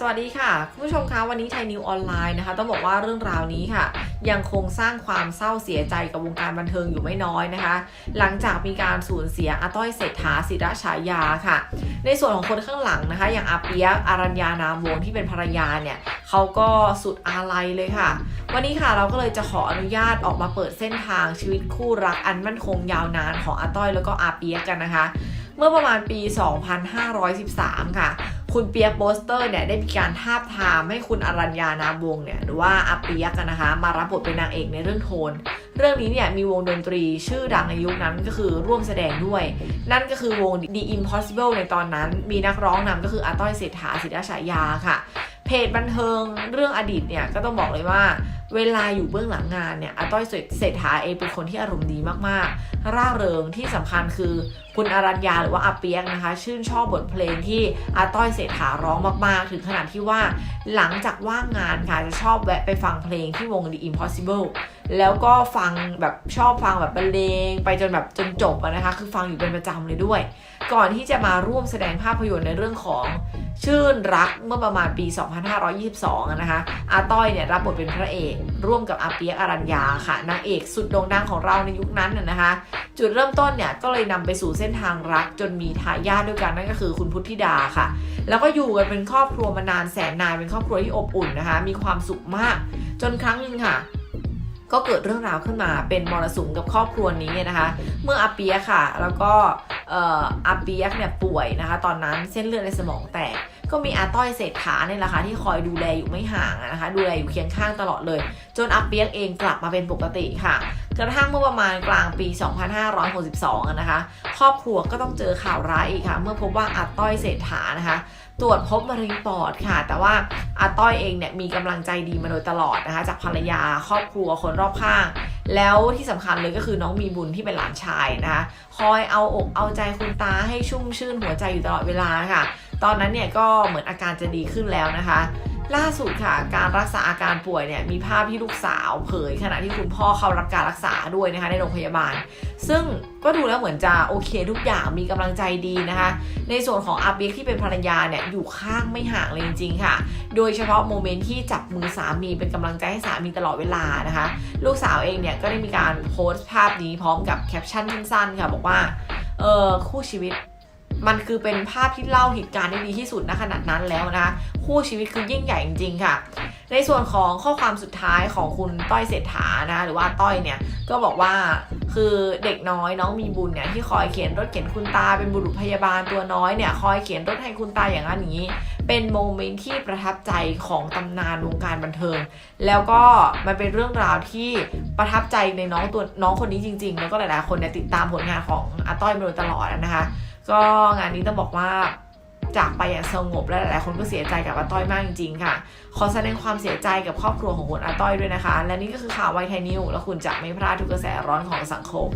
สวัสดีค่ะคุณผู้ชมคะวันนี้ไทยนิวออนไลน์นะคะ ต้องบอกว่าเรื่องราวนี้ค่ะ ยังคงสร้างความเศร้าเสียใจกับวงการบันเทิงอยู่ไม่น้อยนะคะ หลังจากมีการสูญเสียอาต้อยเศรษฐาศิระฉายาค่ะ ในส่วนของคนข้างหลังนะคะ อย่างอาเปียกอารัญญานามวงที่เป็นภรรยาเนี่ยเขาก็สุดอาลัยเลยค่ะ วันนี้ค่ะเราก็เลยจะขออนุญาตออกมาเปิดเส้นทางชีวิตคู่รักอันมั่นคงยาวนานของอาต้อยแล้วก็อาเปียกกันนะคะ เมื่อประมาณปี 2513 ค่ะ คุณเปียโปสเตอร์เนี่ยได้มีการทาบทามให้คุณอรัญญานาวงเนี่ยหรือว่าอาเปียกันนะคะ มารับบทเป็นนางเอกในเรื่องโทน เรื่องนี้เนี่ยมีวงดนตรีชื่อดังในยุคนั้นก็คือร่วมแสดงด้วย นั่นก็คือวง The Impossible ในตอนนั้น มีนักร้องนำก็คืออาต้อยเศรษฐาศิริฉายาค่ะ เพจบันเทิงเรื่องอดีตเนี่ยก็ต้องบอกเลยว่า เวลาอยู่เบื้องหลังงานเนี่ยอาต้อยเศรษฐาเองเป็นคนที่อารมณ์ดีมากๆ ร่าเริงที่สำคัญคือคุณอารัญญาหรือว่าอาเปียกนะคะ ชื่นชอบบทเพลงที่อาต้อยเศรษฐาร้องมากๆ ถึงขนาดที่ว่าหลังจากว่างงานค่ะจะชอบแวะไปฟังเพลงที่วง The Impossible แล้วก็ฟังแบบชอบฟังแบบบรรเลงไปจนแบบจนจบนะคะ คือฟังอยู่เป็นประจำเลยด้วย ก่อนที่จะมาร่วมแสดงภาพยนตร์ในเรื่องของชื่นรักเมื่อประมาณปี 2522 นะคะอาต้อยเนี่ยรับบทเป็นพระเอกร่วมกับอาเปียกอารัญญาค่ะนางเอกสุดโด่งดังของเราในยุคนั้นน่ะนะคะ จุดเริ่มต้นเนี่ยก็เลยนำไปสู่เส้นทางรักจนมีทายาทด้วยกันนั่นก็คือคุณพุทธิดาค่ะ แล้วก็อยู่กันเป็นครอบครัวมานานแสนนานเป็นครอบครัวที่อบอุ่นนะคะ มีความสุขมาก จนครั้งหนึ่งค่ะก็เกิดเรื่องราวขึ้นมาเป็นมรสุมกับครอบครัวนี้นะคะ เมื่ออาเปียค่ะ แล้วก็เอ่ออาเปียกเนี่ยป่วยนะคะ ตอนนั้นเส้นเลือดในสมองแตก ก็มีอาต้อยเศรษฐาเนี่ยแหละค่ะที่คอยดูแลอยู่ไม่ห่างนะคะ ดูแลอยู่เคียงข้างตลอดเลย จนอาเปียกเองกลับมาเป็นปกติค่ะ กระทั่งเมื่อประมาณกลางปี 2562 นะคะ ครอบครัวก็ต้องเจอข่าวร้ายอีกค่ะ เมื่อพบว่าอาต้อยเศรษฐานะคะตรวจพบมะเร็งปอดค่ะ แต่ว่าอาต้อยเองเนี่ยมีกำลังใจดีมาโดยตลอดนะคะ จากภรรยาครอบครัวคนรอบข้าง แล้วที่สำคัญเลยก็คือน้องมีบุญที่เป็นหลานชายนะคะ คอยเอาอกเอาใจคุณตาให้ชุ่มชื่นหัวใจอยู่ตลอดเวลาค่ะ ตอนนั้นเนี่ยก็เหมือนอาการจะดีขึ้นแล้วนะคะ ล่าสุดค่ะ การรักษาอาการป่วยเนี่ยมีภาพที่ลูกสาวเผยขณะที่คุณพ่อเข้ารับการรักษาด้วยนะคะในโรงพยาบาล ซึ่งก็ดูแล้วเหมือนจะโอเคทุกอย่างมีกำลังใจดีนะคะ ในส่วนของอาเบียกที่เป็นภรรยาเนี่ยอยู่ข้างไม่ห่างเลยจริงๆค่ะ โดยเฉพาะโมเมนต์ที่จับมือสามีเป็นกำลังใจให้สามีตลอดเวลานะคะ ลูกสาวเองเนี่ยก็ได้มีการโพสต์ภาพนี้พร้อมกับแคปชั่นสั้นๆค่ะบอกว่าเออคู่ชีวิต มันคือเป็นภาพที่เล่าเหตุการณ์ได้ดีที่สุดณขนาดนั้นแล้วนะคู่ชีวิตคือยิ่งใหญ่จริงๆค่ะในส่วนของข้อความสุดท้ายของคุณต้อยเศรษฐานะหรือว่าต้อยเนี่ยก็บอกว่าคือเด็กน้อยน้องมีบุญเนี่ยที่คอยเขียนรถเข็นคุณตาเป็นบุรุษพยาบาลตัวน้อยเนี่ยคอยเขียนรถให้คุณตาอย่างนั้นอย่างนี้ เป็นโมเมนต์ที่ประทับใจของตำนานวงการบันเทิง แล้วก็มันเป็นเรื่องราวที่ประทับใจในน้องตัวน้องคนนี้จริง ๆ แล้วก็หลายๆคนเนี่ยติดตามผลงานของอาต้อยมาโดยตลอดนะคะ ก็งานนี้ต้องบอกว่า จากไปอย่างสงบและหลายๆคนก็เสียใจกับอาต้อยมากจริงๆค่ะ ขอแสดงความเสียใจกับครอบครัวของคุณอาต้อยด้วยนะคะ และนี่ก็คือข่าวไวไทยนิวและคุณจะไม่พลาดทุกกระแสร้อนของสังคม